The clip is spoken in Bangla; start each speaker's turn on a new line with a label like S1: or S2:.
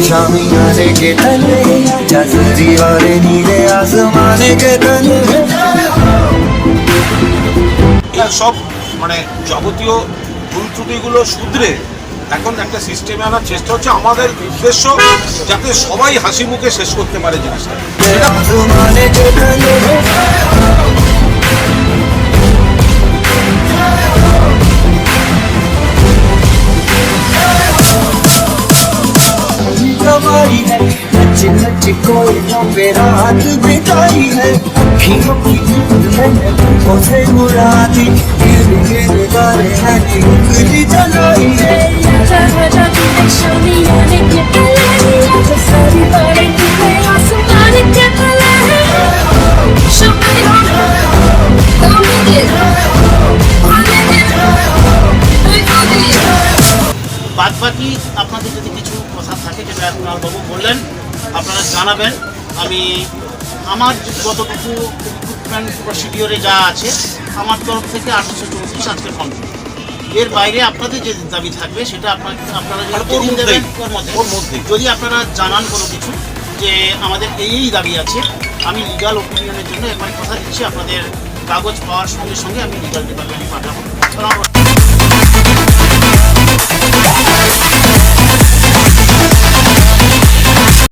S1: शामियाने के तले चादरी वाले नीले आसमाने के तले
S2: এই সব মানে যাবতীয় ভুল ত্রুটিগুলো শুধরে এখন একটা সিস্টেমে আনার চেষ্টা হচ্ছে আমাদের উদ্দেশ্য যাতে সবাই হাসি মুখে শেষ করতে পারে জিনিসটা
S1: तले है। नच नच कोयलों पे रात बिताई है। अखियों की उड़ा दी गिर गिर गारे हैं जलाई है।
S3: বাদ বাকি আপনাদের যদি কিছু কথা থাকে যেটা আপনার বাবু বললেন আপনারা জানাবেন। আমি আমার যতটুকু রিক্রুটমেন্ট প্রসিডিওরে যা আছে আমার তরফ থেকে আঠারোশো চৌত্রিশ আজকে কমপ্লিট এর বাইরে আপনাদের যে দাবি থাকবে সেটা আপনার আপনারা। যদি আপনারা জানান কোনো কিছু যে আমাদের এই এই দাবি আছে আমি লিগাল ওপিনিয়নের জন্য এবার কথা দিচ্ছি আপনাদের কাগজ পাওয়ার সঙ্গে সঙ্গে আমি লিগাল ডিপার্টমেন্টে পাঠাবো।